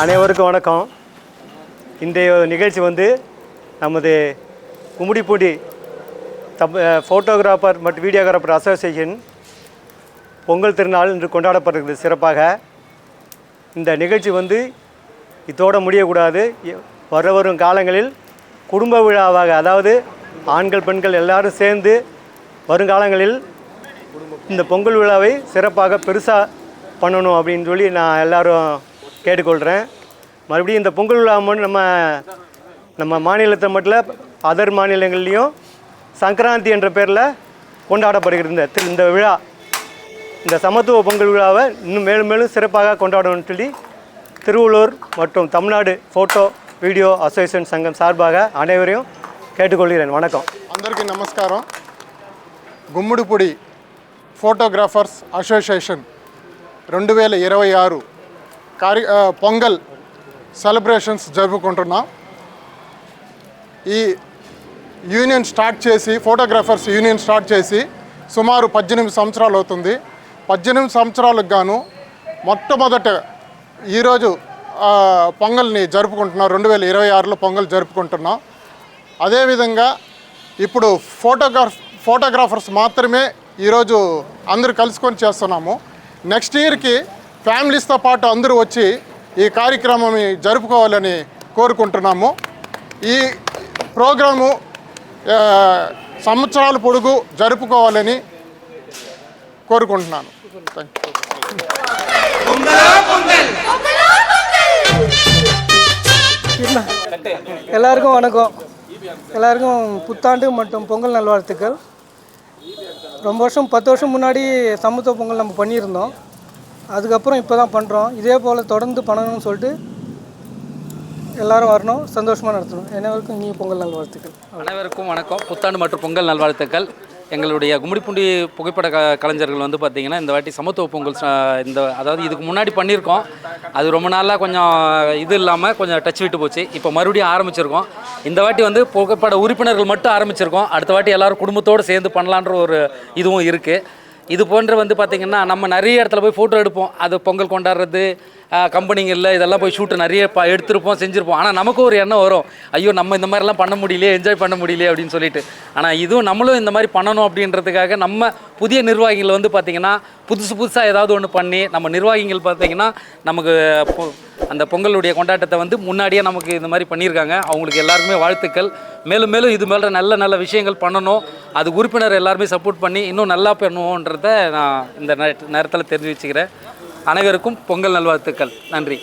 அனைவருக்கும் வணக்கம். இன்றைய நிகழ்ச்சி வந்து நமது கும்மிடிப்பூடி தப் ஃபோட்டோகிராஃபர் மற்றும் வீடியோகிராஃபர் அசோசியேஷன் பொங்கல் திருநாள் இன்று கொண்டாடப்படுகிறது சிறப்பாக. இந்த நிகழ்ச்சி வந்து இதோட முடியக்கூடாது. வர வரும் காலங்களில் குடும்ப விழாவாக அதாவது ஆண்கள் பெண்கள் எல்லாரும் சேர்ந்து வருங்காலங்களில் இந்த பொங்கல் விழாவை சிறப்பாக பெருசாக பண்ணணும் அப்படின்னு சொல்லி நான் எல்லோரும் கேட்டுக்கொள்கிறேன் மறுபடியும் இந்த பொங்கல் விழா மட்டும் நம்ம நம்ம மாநிலத்தை மட்டும் அதர் மாநிலங்கள்லேயும் சங்கராந்தி என்ற பேரில் கொண்டாடப்படுகிறது இந்த திரு- இந்த விழா இந்த சமத்துவ பொங்கல் விழாவை இன்னும் மேலும் மேலும் சிறப்பாக கொண்டாடணும்னு சொல்லி திருவள்ளூர் மற்றும் தமிழ்நாடு ஃபோட்டோ வீடியோ அசோசியேஷன் சங்கம் சார்பாக அனைவரையும் கேட்டுக்கொள்கிறேன் வணக்கம் అందరికీ నమస్కారం గుమ్మిడిపూడి ఫోటోగ్రాఫర్స్ అసోసియేషన్ రెండు వేల ఇరవై ఆరు కార్య పొంగల్ సెలబ్రేషన్స్ జరుపుకుంటున్నాం. ఈ యూనియన్ స్టార్ట్ చేసి ఫోటోగ్రాఫర్స్ యూనియన్ స్టార్ట్ చేసి సుమారు పద్దెనిమిది సంవత్సరాలు అవుతుంది. పద్దెనిమిది సంవత్సరాలకు గాను మొట్టమొదట ఈరోజు పొంగల్ని జరుపుకుంటున్నాం. రెండు వేల ఇరవై ఆరులో పొంగల్ జరుపుకుంటున్నాం. అదేవిధంగా ఇప్పుడు ఫోటోగ్రాఫ్ ఫోటోగ్రాఫర్స్ మాత్రమే ఈరోజు అందరూ కలుసుకొని చేస్తున్నాము. నెక్స్ట్ ఇయర్కి ఫ్యామిలీస్తో పాటు అందరూ వచ్చి ఈ కార్యక్రమం జరుపుకోవాలని కోరుకుంటున్నాము ఈ ప్రోగ్రాము ఆ, సంవత్సరాల పొడుగు జరుపుకోవాలని కోరుకుంటున్నాను థ్యాంక్ యూ எல்லாருக்கும் வணக்கம் எல்லாருக்கும் புத்தாண்டு மற்றும் பொங்கல் நல்வாழ்த்துக்கள் ரொம்ப வருஷம் பத்து வருஷம் முன்னாடி சமத்துவ பொங்கல் நம்ம பண்ணியிருந்தோம் அதுக்கப்புறம் இப்போ தான் பண்ணுறோம் இதே போல் தொடர்ந்து பண்ணணும்னு சொல்லிட்டு எல்லாரும் வரணும் சந்தோஷமாக நடத்தணும். அனைவருக்கும் இனிய பொங்கல் நல்வாழ்த்துக்கள். அனைவருக்கும் வணக்கம். புத்தாண்டு மற்றும் பொங்கல் நல்வாழ்த்துக்கள். எங்களுடைய கும்மிடிப்பூண்டி புகைப்பட க கலைஞர்கள் வந்து பார்த்திங்கன்னா இந்த வாட்டி சமத்துவ பொங்கல் இந்த அதாவது இதுக்கு முன்னாடி பண்ணியிருக்கோம். அது ரொம்ப நாளாக கொஞ்சம் இது இல்லாமல் கொஞ்சம் டச் விட்டு போச்சு. இப்போ மறுபடியும் ஆரம்பிச்சிருக்கோம். இந்த வாட்டி வந்து புகைப்பட உறுப்பினர்கள் மட்டும் ஆரம்பிச்சிருக்கோம். அடுத்த வாட்டி எல்லோரும் குடும்பத்தோடு சேர்ந்து பண்ணலான்ற ஒரு இதுவும் இருக்குது இது போன்ற வந்து பார்த்திங்கன்னா நம்ம நிறைய இடத்துல போய் ஃபோட்டோ எடுப்போம். அது பொங்கல் கொண்டாடுறது கம்பெனிங்களில் இதெல்லாம் போய் ஷூட்டு நிறைய ப எடுத்திருப்போம் செஞ்சுருப்போம். ஆனால் நமக்கு ஒரு எண்ணம் வரும். ஐயோ நம்ம இந்த மாதிரிலாம் பண்ண முடியலையே என்ஜாய் பண்ண முடியலையே அப்படின்னு சொல்லிட்டு. ஆனால் இதுவும் நம்மளும் இந்த மாதிரி பண்ணணும் அப்படின்றதுக்காக நம்ம புதிய நிர்வாகிகள் வந்து பார்த்திங்கன்னா புதுசு புதுசாக ஏதாவது ஒன்று பண்ணி நம்ம நிர்வாகிகள் பார்த்திங்கன்னா நமக்கு பொ- அந்த பொங்கலுடைய கொண்டாட்டத்தை வந்து முன்னாடியே நமக்கு இந்த மாதிரி பண்ணியிருக்காங்க. அவங்களுக்கு எல்லாருக்குமே வாழ்த்துக்கள். மேலும் மேலும் இது மேலே நல்ல நல்ல விஷயங்கள் பண்ணணும். அது உறுப்பினர் எல்லாருமே சப்போர்ட் பண்ணி இன்னும் நல்லா பண்ணுவோன்றத நான் இந்த நேரத்தில் தெரிஞ்சு வச்சுக்கிறேன் அனைவருக்கும் பொங்கல் நல்வாழ்த்துக்கள். நன்றி.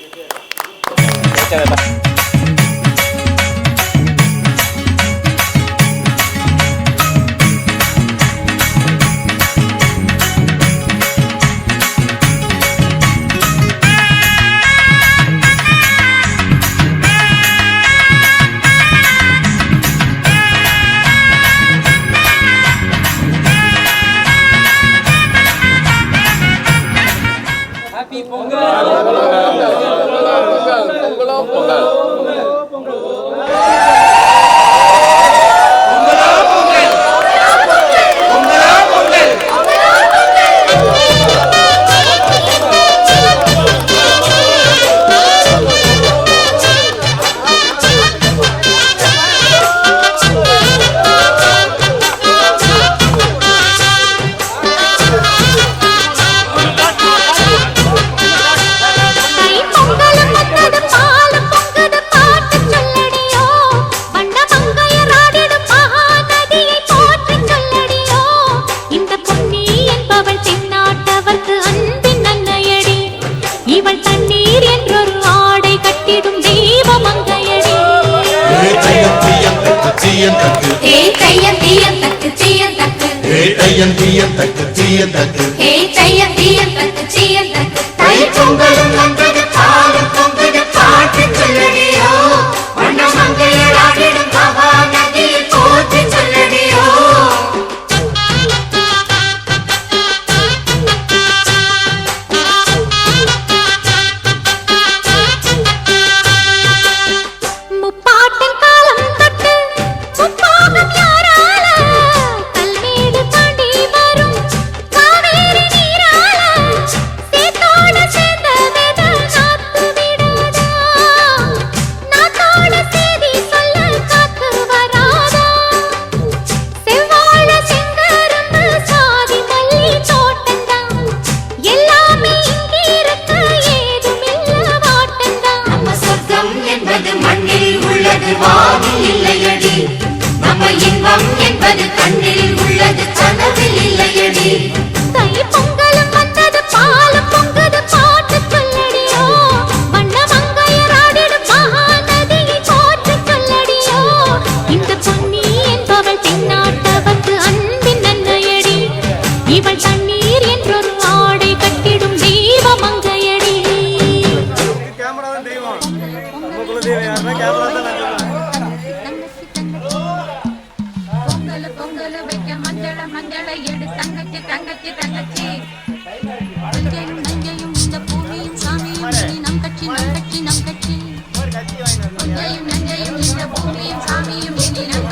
நஞ்சையும் நஞ்சையும் இந்த பூமியும் சாமியும் இனி நம்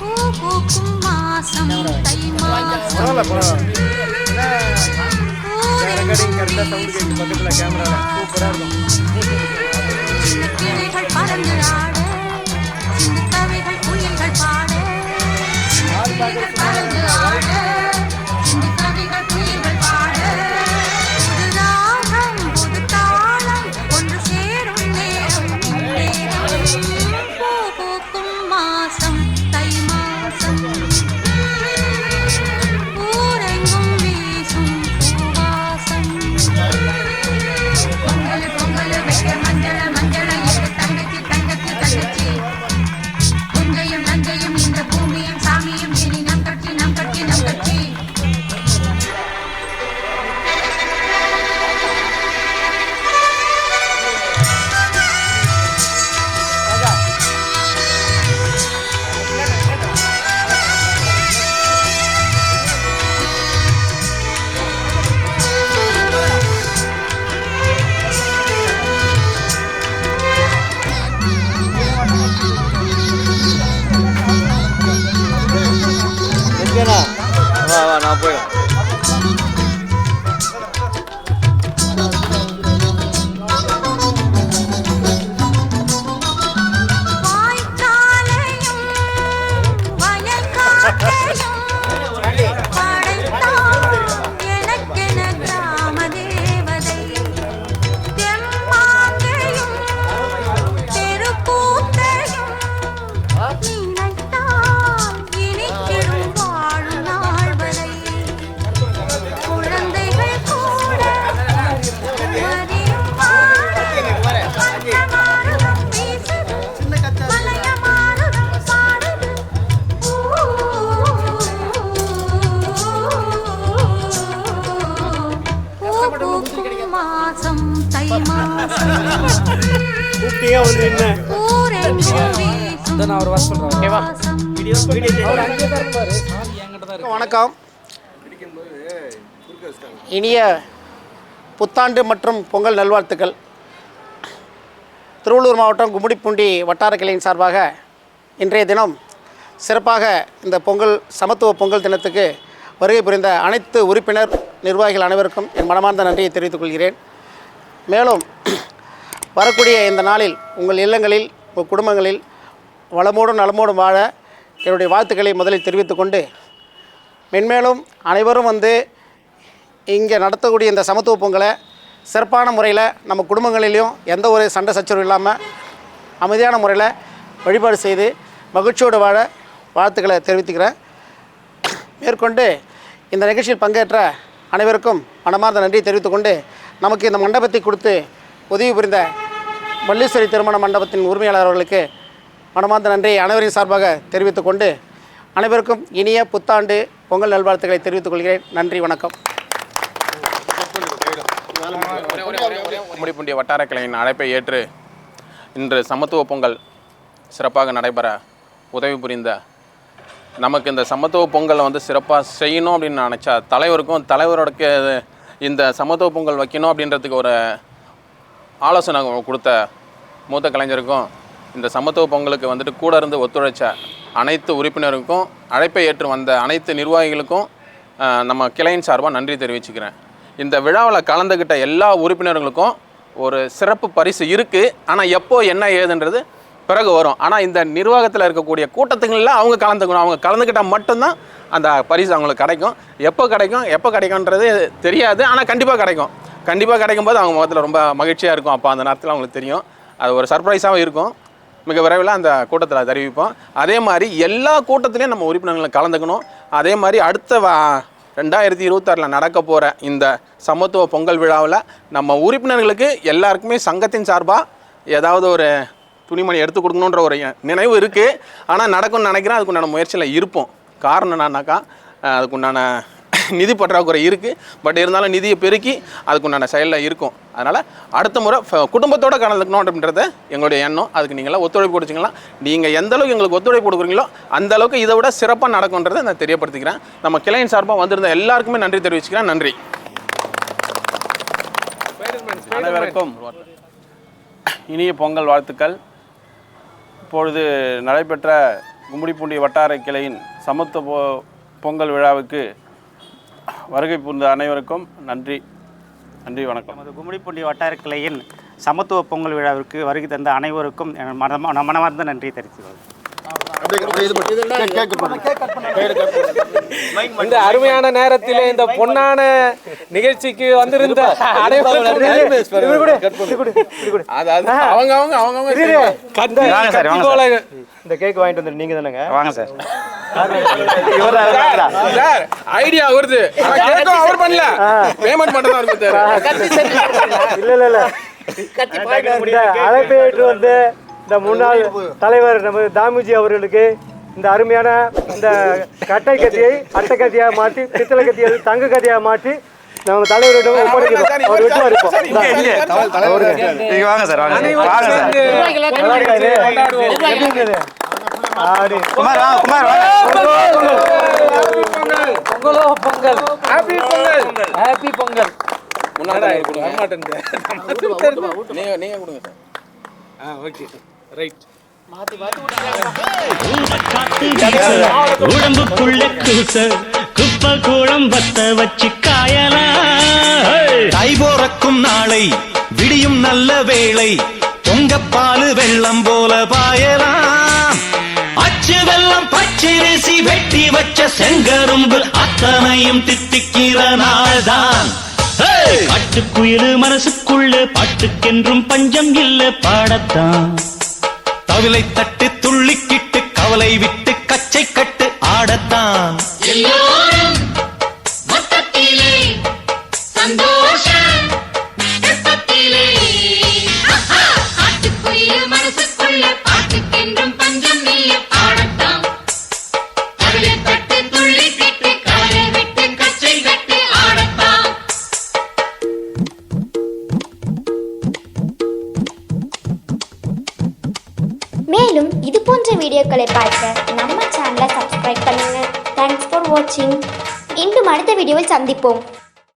பூ பூக்கும் மாசம் தை மாசம். கிளைகள் பறந்து ஆட கவிகள் குயில்கள் பாட. கூப்பிட்டீங்க வந்து என்ன? நான் ஒரு வாசம். வணக்கம். இனிய புத்தாண்டு மற்றும் பொங்கல் நல்வாழ்த்துக்கள். திருவள்ளூர் மாவட்டம் கும்மிடிப்பூண்டி வட்டார கிளையின் சார்பாக இன்றைய தினம் சிறப்பாக இந்த பொங்கல் சமத்துவ பொங்கல் தினத்துக்கு வருகை புரிந்த அனைத்து உறுப்பினர் நிர்வாகிகள் அனைவருக்கும் என் மனமார்ந்த நன்றியை தெரிவித்துக் கொள்கிறேன். மேலும் வரக்கூடிய இந்த நாளில் உங்கள் இல்லங்களில் உங்கள் குடும்பங்களில் வளமோடும் நலமோடும் வாழ என்னுடைய வாழ்த்துக்களை முதலில் தெரிவித்துக்கொண்டு மென்மேலும் அனைவரும் வந்து இங்கே நடத்தக்கூடிய இந்த சமத்துவ பொங்கலை சிறப்பான முறையில் நம்ம குடும்பங்களிலையும் எந்த ஒரு சண்டை சச்சரவு இல்லாமல் அமைதியான முறையில் வழிபாடு செய்து மகிழ்ச்சியோடு வாழ வாழ்த்துக்களை தெரிவித்துக்கிறேன். மேற்கொண்டு இந்த நிகழ்ச்சியில் பங்கேற்ற அனைவருக்கும் மனமார்ந்த நன்றி தெரிவித்துக்கொண்டு நமக்கு இந்த மண்டபத்தை கொடுத்து உதவி புரிந்த மல்லீஸ்வரி திருமண மண்டபத்தின் உரிமையாளர் அவர்களுக்கு மனமார்ந்த நன்றியை அனைவரின் சார்பாக தெரிவித்துக் கொண்டு அனைவருக்கும் இனிய புத்தாண்டு பொங்கல் நல்வாழ்த்துக்களை தெரிவித்துக் கொள்கிறேன். நன்றி வணக்கம். கும்மிடிப்பூண்டி வட்டார கிளையின் அழைப்பை ஏற்று இன்று சமத்துவ பொங்கல் சிறப்பாக நடைபெற உதவி புரிந்த நமக்கு இந்த சமத்துவ பொங்கலை வந்து சிறப்பாக செய்யணும் அப்படின்னு நினச்சா தலைவருக்கும் தலைவரோட இந்த சமத்துவ பொங்கல் வைக்கணும் அப்படின்றதுக்கு ஒரு ஆலோசனை கொடுத்த மூத்த கலைஞருக்கும் இந்த சமத்துவ பொங்கலுக்கு வந்துட்டு கூட இருந்து ஒத்துழைச்ச அனைத்து உறுப்பினருக்கும் அழைப்பை ஏற்று வந்த அனைத்து நிர்வாகிகளுக்கும் நம்ம கிளையின் சார்பாக நன்றி தெரிவிச்சுக்கிறேன். இந்த விழாவில் கலந்துக்கிட்ட எல்லா உறுப்பினர்களுக்கும் ஒரு சிறப்பு பரிசு இருக்குது ஆனால் எப்போ என்ன ஏதுன்றது பிறகு வரும். ஆனால் இந்த நிர்வாகத்தில் இருக்கக்கூடிய கூட்டத்துங்களில் அவங்க கலந்துக்கணும். அவங்க கலந்துக்கிட்டால் மட்டும்தான் அந்த பரிசு அவங்களுக்கு கிடைக்கும். எப்போ கிடைக்கும்? எப்போ கிடைக்கும்ன்றது தெரியாது. ஆனால் கண்டிப்பாக கிடைக்கும். கண்டிப்பாக கிடைக்கும் போது அவங்க முகத்தில் ரொம்ப மகிழ்ச்சியாக இருக்கும். அப்போ அந்த நேரத்தில் அவங்களுக்கு தெரியும். அது ஒரு சர்ப்ரைஸாகவும் இருக்கும். மிக விரைவில் அந்த கூட்டத்தில் தெரிவிப்போம். அதே மாதிரி எல்லா கூட்டத்திலையும் நம்ம உறுப்பினர்களை கலந்துக்கணும். அதே மாதிரி அடுத்த ரெண்டாயிரத்தி இருபத்தாறில் நடக்க போகிற இந்த சமத்துவ பொங்கல் விழாவில் நம்ம உறுப்பினர்களுக்கு எல்லாருக்குமே சங்கத்தின் சார்பாக ஏதாவது ஒரு துணிமணி எடுத்து கொடுக்கணுன்ற ஒரு நினைவு இருக்குது ஆனால் நடக்கும்னு நினைக்கிறேன். அதுக்குண்டான முயற்சியில் இருப்போம். காரணம் என்னன்னாக்கா அதுக்குண்டான நிதி பற்றாக்குறை இருக்குது பட் இருந்தாலும் நிதியை பெருக்கி அதுக்குண்டான செயலில் இருக்கும். அதனால் அடுத்த முறை ஃப- குடும்பத்தோட கலந்துக்கணும் அப்படின்றத எங்களுடைய எண்ணம். அதுக்கு நீங்களாம் ஒத்துழைப்பு கொடுத்தீங்களா நீங்கள் எந்த அளவுக்கு எங்களுக்கு ஒத்துழைப்பு கொடுக்குறீங்களோ அந்த அளவுக்கு இதை விட சிறப்பாக நடக்கும்ன்றதை நான் தெரியப்படுத்திக்கிறேன். நம்ம கிளையின் சார்பாக வந்திருந்த எல்லாருக்குமே நன்றி தெரிவிச்சுக்கிறேன். நன்றி. அனைவருக்கும் இனிய பொங்கல் வாழ்த்துக்கள். இப்பொழுது நடைபெற்ற கும்மிடிப்பூண்டி வட்டார கிளையின் சமத்துவ பொங்கல் விழாவுக்கு வருகை புரிந்த அனைவருக்கும் நன்றி. நன்றி வணக்கம். நமது கும்மிடிப்பூண்டி வட்டார கிளையின் சமத்துவ பொங்கல் விழாவிற்கு வருகை தந்த அனைவருக்கும் என் மனமா மனமார்ந்த நன்றி தெரிவித்துக் இந்த அருமையான நேரத்திலே இந்த பொன்னான நிகழ்ச்சிக்கு வந்திருந்த அதாவது அவங்க அவங்க அவங்க வாங்க சார், வாங்க சார். இந்த கேக் வாங்கிட்டு வந்து நீங்கள் தானேங்க? வாங்க சார். சார் ஐடியா வருது. அவர் பண்ணல. பேமெண்ட் மட்டும் தான் இருக்கு அழைப்பை ஏற்று வந்து இந்த முன்னாள் தலைவர் நம்ம தாமுஜி அவர்களுக்கு இந்த அருமையான இந்த கட்டை கத்தியை அட்டை கத்தியாக மாற்றி பித்தளை கத்தியை தங்க கத்தியாக மாற்றி நம்ம தலைவரிடம் ஒப்படைக்கிறோம். அவர் அளிப்போம் நீங்க வாங்க சார் வாங்க சார். குமார் குமார் பொங்கலோ பொங்கல். ஹாப்பி பொங்கல். ஹாப்பி பொங்கல். முன்னாடி நீங்க நீங்க கொடுங்க சார். ஓகே. ரைட் உடம்புக்குள்ள கூச குப்ப கூடம் பத்த வச்சு காயலாம் தை போறக்கும் நாளை விடியும் நல்ல வேளை பொங்கப்பாலு வெள்ளம் போல பாயலாம். அச்சு வெள்ளம் பச்சரிசி வெட்டி வச்ச செங்கரும்பு அத்தனையும் தித்திக்கிற நாள்தான். பட்டுக்குயிலு மனசுக்குள்ள பாட்டுக்கென்றும் பஞ்சம் இல்ல பாடத்தான். தவிலை தட்டு துள்ளிக்கிட்டு கவலை விட்டு கச்சை கட்டு ஆடத்தான். எல்லோரும் சந்தோஷம். வீடியோவில் சந்திப்போம்.